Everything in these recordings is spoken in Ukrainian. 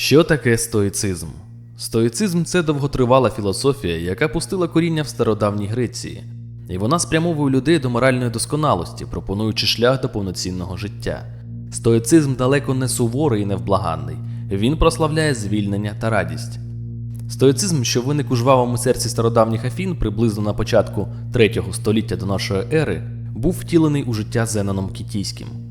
Що таке стоїцизм? Стоїцизм це довготривала філософія, яка пустила коріння в стародавній Греції, і вона спрямовує людей до моральної досконалості, пропонуючи шлях до повноцінного життя. Стоїцизм далеко не суворий і невблаганний, він прославляє звільнення та радість. Стоїцизм, що виник у жвавому серці стародавніх Афін приблизно на початку 3 століття до нашої ери, був втілений у життя Зеноном Кітійським.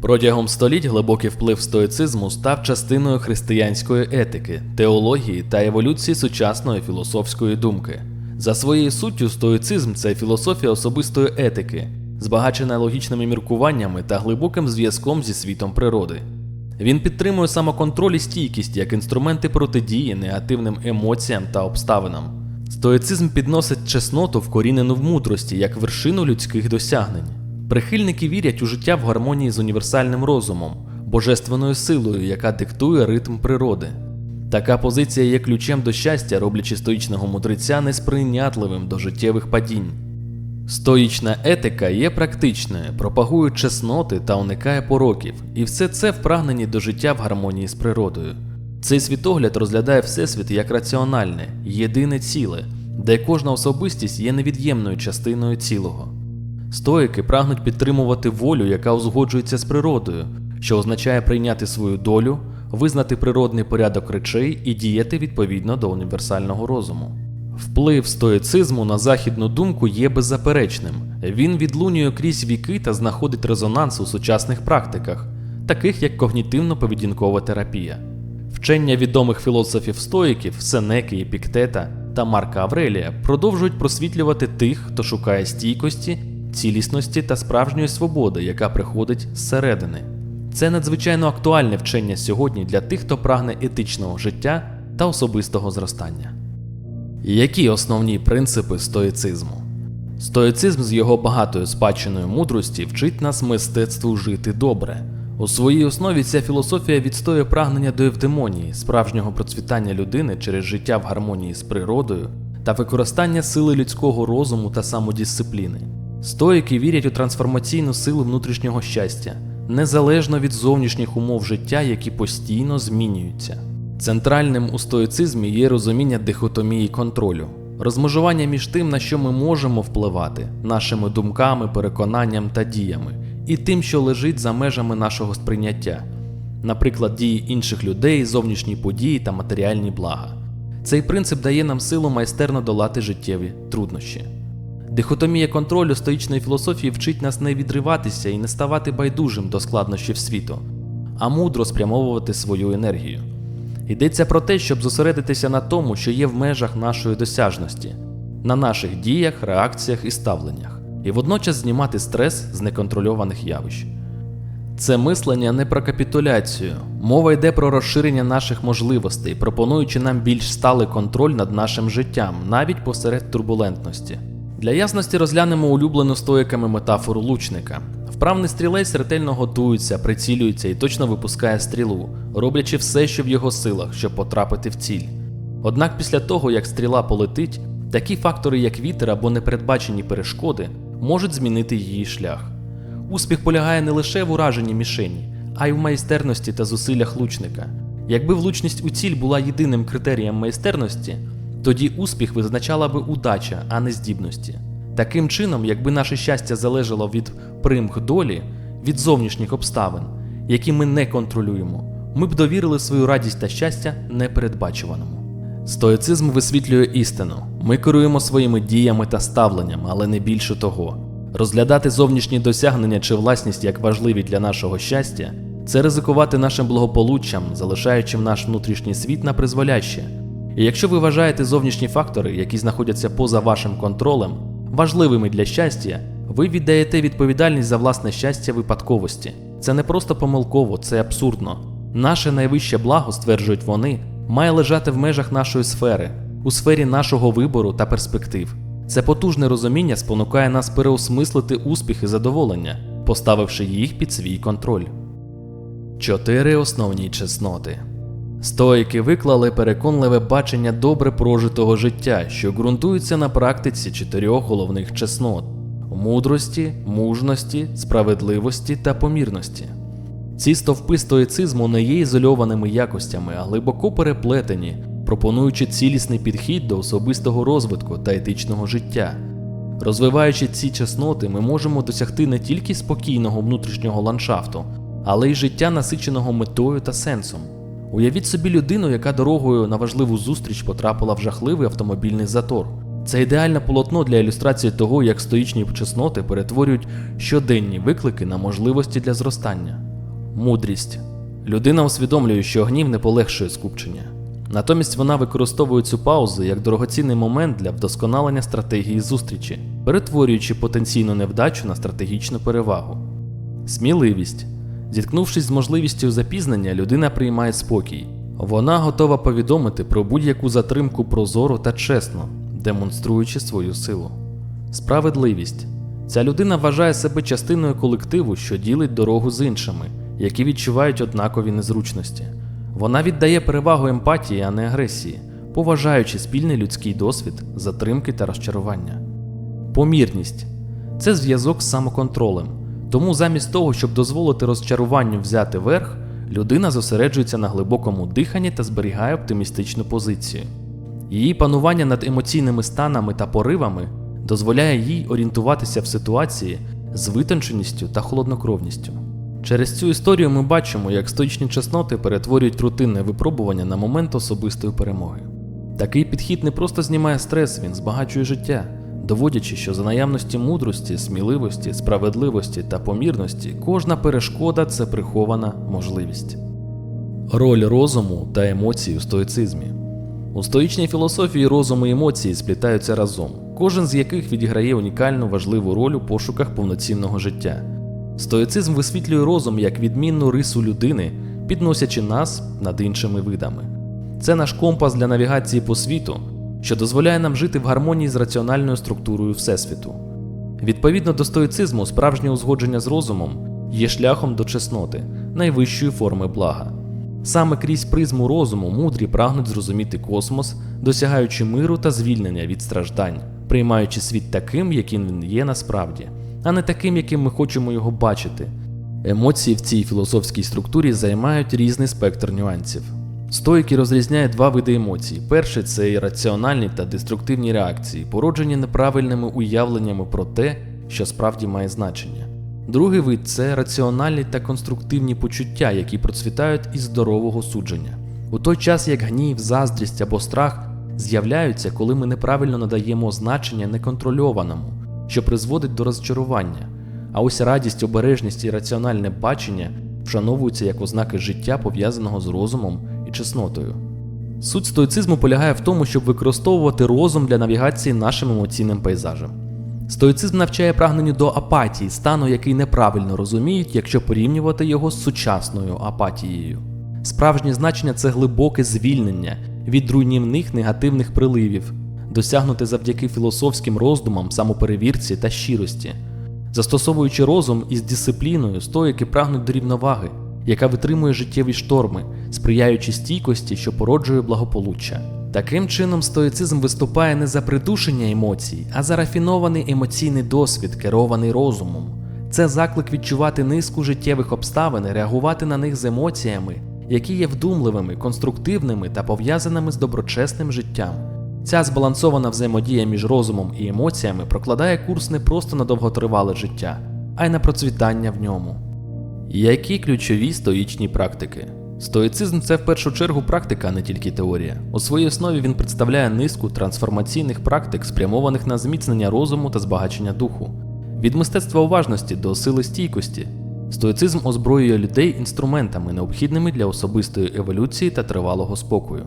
Протягом століть глибокий вплив стоїцизму став частиною християнської етики, теології та еволюції сучасної філософської думки. За своєю суттю, стоїцизм це філософія особистої етики, збагачена логічними міркуваннями та глибоким зв'язком зі світом природи. Він підтримує самоконтроль і стійкість як інструменти протидії негативним емоціям та обставинам. Стоїцизм підносить чесноту вкорінену в мудрості як вершину людських досягнень. Прихильники вірять у життя в гармонії з універсальним розумом, божественною силою, яка диктує ритм природи. Така позиція є ключем до щастя, роблячи стоїчного мудреця несприйнятливим до життєвих падінь. Стоїчна етика є практичною, пропагує чесноти та уникає пороків, і все це в прагненні до життя в гармонії з природою. Цей світогляд розглядає Всесвіт як раціональне, єдине ціле, де кожна особистість є невід'ємною частиною цілого. Стоїки прагнуть підтримувати волю, яка узгоджується з природою, що означає прийняти свою долю, визнати природний порядок речей і діяти відповідно до універсального розуму. Вплив стоїцизму на західну думку є беззаперечним. Він відлунює крізь віки та знаходить резонанс у сучасних практиках, таких як когнітивно-поведінкова терапія. Вчення відомих філософів стоїків Сенеки, Епіктета та Марка Аврелія продовжують просвітлювати тих, хто шукає стійкості, цілісності та справжньої свободи, яка приходить зсередини. Це надзвичайно актуальне вчення сьогодні для тих, хто прагне етичного життя та особистого зростання. Які основні принципи стоїцизму? Стоїцизм з його багатою спадщиною мудрості вчить нас мистецтву жити добре. У своїй основі ця філософія відстоює прагнення до евдемонії, справжнього процвітання людини через життя в гармонії з природою та використання сили людського розуму та самодисципліни. Стоїки вірять у трансформаційну силу внутрішнього щастя, незалежно від зовнішніх умов життя, які постійно змінюються. Центральним у стоїцизмі є розуміння дихотомії контролю, розмежування між тим, на що ми можемо впливати, нашими думками, переконанням та діями, і тим, що лежить за межами нашого сприйняття, наприклад, дії інших людей, зовнішні події та матеріальні блага. Цей принцип дає нам силу майстерно долати життєві труднощі. Дихотомія контролю стоїчної філософії вчить нас не відриватися і не ставати байдужим до складнощів світу, а мудро спрямовувати свою енергію. Йдеться про те, щоб зосередитися на тому, що є в межах нашої досяжності, на наших діях, реакціях і ставленнях, і водночас знімати стрес з неконтрольованих явищ. Це мислення не про капітуляцію, мова йде про розширення наших можливостей, пропонуючи нам більш сталий контроль над нашим життям, навіть посеред турбулентності. Для ясності розглянемо улюблену стоїками метафору лучника. Вправний стрілець ретельно готується, прицілюється і точно випускає стрілу, роблячи все, що в його силах, щоб потрапити в ціль. Однак після того, як стріла полетить, такі фактори, як вітер або непередбачені перешкоди, можуть змінити її шлях. Успіх полягає не лише в ураженні мішені, а й в майстерності та зусиллях лучника. Якби влучність у ціль була єдиним критерієм майстерності, тоді успіх визначала би удача, а не здібності. Таким чином, якби наше щастя залежало від примх долі, від зовнішніх обставин, які ми не контролюємо, ми б довірили свою радість та щастя непередбачуваному. Стоїцизм висвітлює істину. Ми керуємо своїми діями та ставленням, але не більше того. Розглядати зовнішні досягнення чи власність як важливі для нашого щастя це ризикувати нашим благополуччям, залишаючи наш внутрішній світ на призволяще. І якщо ви вважаєте зовнішні фактори, які знаходяться поза вашим контролем, важливими для щастя, ви віддаєте відповідальність за власне щастя випадковості. Це не просто помилково, це абсурдно. Наше найвище благо, стверджують вони, має лежати в межах нашої сфери, у сфері нашого вибору та перспектив. Це потужне розуміння спонукає нас переосмислити успіх і задоволення, поставивши їх під свій контроль. Чотири основні чесноти. Стоїки виклали переконливе бачення добре прожитого життя, що ґрунтується на практиці чотирьох головних чеснот мудрості, мужності, справедливості та помірності. Ці стовпи стоїцизму не є ізольованими якостями, а глибоко переплетені, пропонуючи цілісний підхід до особистого розвитку та етичного життя. Розвиваючи ці чесноти, ми можемо досягти не тільки спокійного внутрішнього ландшафту, але й життя насиченого метою та сенсом. Уявіть собі людину, яка дорогою на важливу зустріч потрапила в жахливий автомобільний затор. Це ідеальне полотно для ілюстрації того, як стоїчні чесноти перетворюють щоденні виклики на можливості для зростання. Мудрість. Людина усвідомлює, що гнів не полегшує скупчення. Натомість вона використовує цю паузу як дорогоцінний момент для вдосконалення стратегії зустрічі, перетворюючи потенційну невдачу на стратегічну перевагу. Сміливість. Зіткнувшись з можливістю запізнення, людина приймає спокій. Вона готова повідомити про будь-яку затримку прозоро та чесно, демонструючи свою силу. Справедливість. Ця людина вважає себе частиною колективу, що ділить дорогу з іншими, які відчувають однакові незручності. Вона віддає перевагу емпатії, а не агресії, поважаючи спільний людський досвід, затримки та розчарування. Помірність це зв'язок з самоконтролем. Тому замість того, щоб дозволити розчаруванню взяти верх, людина зосереджується на глибокому диханні та зберігає оптимістичну позицію. Її панування над емоційними станами та поривами дозволяє їй орієнтуватися в ситуації з витонченістю та холоднокровністю. Через цю історію ми бачимо, як стоїчні чесноти перетворюють рутинне випробування на момент особистої перемоги. Такий підхід не просто знімає стрес, він збагачує життя, доводячи, що за наявності мудрості, сміливості, справедливості та помірності кожна перешкода це прихована можливість. Роль розуму та емоцій у стоїцизмі. У стоїчній філософії розум і емоції сплітаються разом, кожен з яких відіграє унікальну важливу роль у пошуках повноцінного життя. Стоїцизм висвітлює розум як відмінну рису людини, підносячи нас над іншими видами. Це наш компас для навігації по світу, що дозволяє нам жити в гармонії з раціональною структурою Всесвіту. Відповідно до стоїцизму, справжнє узгодження з розумом є шляхом до чесноти, найвищої форми блага. Саме крізь призму розуму мудрі прагнуть зрозуміти космос, досягаючи миру та звільнення від страждань, приймаючи світ таким, яким він є насправді, а не таким, яким ми хочемо його бачити. Емоції в цій філософській структурі займають різний спектр нюансів. Стоїки розрізняють два види емоцій. Перший це ірраціональні та деструктивні реакції, породжені неправильними уявленнями про те, що справді має значення. Другий вид це раціональні та конструктивні почуття, які процвітають із здорового судження. У той час як гнів, заздрість або страх з'являються, коли ми неправильно надаємо значення неконтрольованому, що призводить до розчарування. А ось радість, обережність і раціональне бачення вшановуються як ознаки життя, пов'язаного з розумом і чеснотою. Суть стоїцизму полягає в тому, щоб використовувати розум для навігації нашим емоційним пейзажем. Стоїцизм навчає прагненню до апатії, стану, який неправильно розуміють, якщо порівнювати його з сучасною апатією. Справжнє значення це глибоке звільнення від руйнівних негативних приливів, досягнуте завдяки філософським роздумам, самоперевірці та щирості. Застосовуючи розум із дисципліною, стоїки прагнуть до рівноваги, яка витримує життєві шторми, сприяючи стійкості, що породжує благополуччя. Таким чином, стоїцизм виступає не за придушення емоцій, а за рафінований емоційний досвід, керований розумом. Це заклик відчувати низку життєвих обставин, і реагувати на них з емоціями, які є вдумливими, конструктивними та пов'язаними з доброчесним життям. Ця збалансована взаємодія між розумом і емоціями прокладає курс не просто на довготривале життя, а й на процвітання в ньому. Які ключові стоїчні практики? Стоїцизм це в першу чергу практика, а не тільки теорія. У своїй основі він представляє низку трансформаційних практик, спрямованих на зміцнення розуму та збагачення духу, від мистецтва уважності до сили стійкості. Стоїцизм озброює людей інструментами, необхідними для особистої еволюції та тривалого спокою.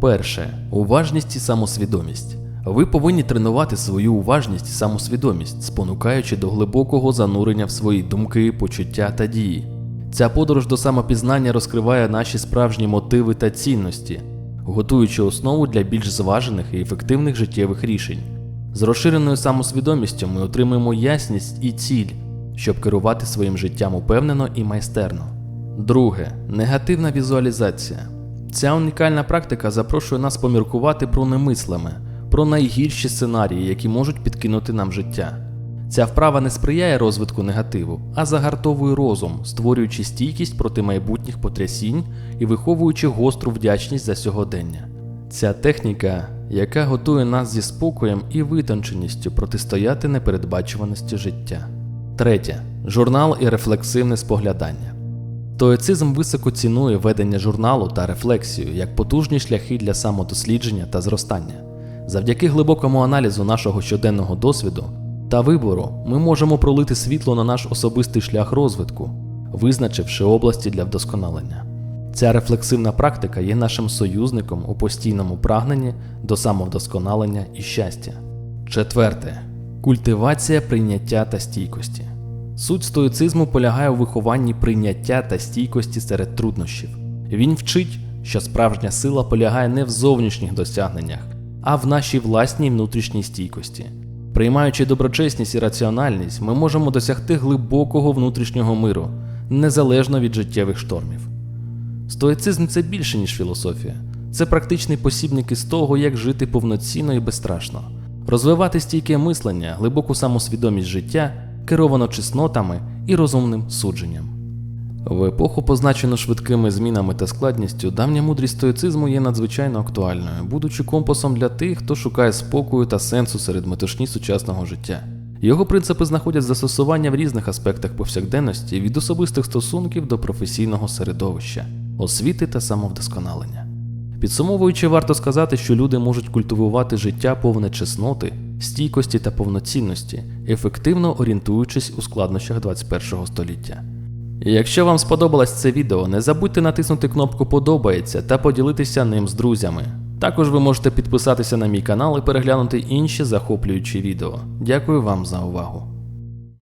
Перше уважність і самосвідомість. Ви повинні тренувати свою уважність і самосвідомість, спонукаючи до глибокого занурення в свої думки, почуття та дії. Ця подорож до самопізнання розкриває наші справжні мотиви та цінності, готуючи основу для більш зважених і ефективних життєвих рішень. З розширеною самосвідомістю ми отримуємо ясність і ціль, щоб керувати своїм життям упевнено і майстерно. Друге негативна візуалізація. Ця унікальна практика запрошує нас поміркувати про немислиме, про найгірші сценарії, які можуть підкинути нам життя. Ця вправа не сприяє розвитку негативу, а загартовує розум, створюючи стійкість проти майбутніх потрясінь і виховуючи гостру вдячність за сьогодення. Ця техніка, яка готує нас зі спокоєм і витонченістю протистояти непередбачуваності життя. Третє журнал і рефлексивне споглядання. Стоїцизм високо цінує ведення журналу та рефлексію як потужні шляхи для самодослідження та зростання. Завдяки глибокому аналізу нашого щоденного досвіду та вибору ми можемо пролити світло на наш особистий шлях розвитку, визначивши області для вдосконалення. Ця рефлексивна практика є нашим союзником у постійному прагненні до самовдосконалення і щастя. Четверте культивація прийняття та стійкості. Суть стоїцизму полягає у вихованні прийняття та стійкості серед труднощів. Він вчить, що справжня сила полягає не в зовнішніх досягненнях, а в нашій власній внутрішній стійкості. Приймаючи доброчесність і раціональність, ми можемо досягти глибокого внутрішнього миру, незалежно від життєвих штормів. Стоїцизм це більше, ніж філософія. Це практичний посібник із того, як жити повноцінно і безстрашно, розвивати стійке мислення, глибоку самосвідомість життя, керовано чеснотами і розумним судженням. В епоху, позначену швидкими змінами та складністю, давня мудрість стоїцизму є надзвичайно актуальною, будучи компасом для тих, хто шукає спокою та сенсу серед метушні сучасного життя. Його принципи знаходять застосування в різних аспектах повсякденності від особистих стосунків до професійного середовища, освіти та самовдосконалення. Підсумовуючи, варто сказати, що люди можуть культивувати життя повне чесноти, стійкості та повноцінності, ефективно орієнтуючись у складнощах 21 століття. Якщо вам сподобалось це відео, не забудьте натиснути кнопку Подобається та поділитися ним з друзями. Також ви можете підписатися на мій канал і переглянути інші захоплюючі відео. Дякую вам за увагу.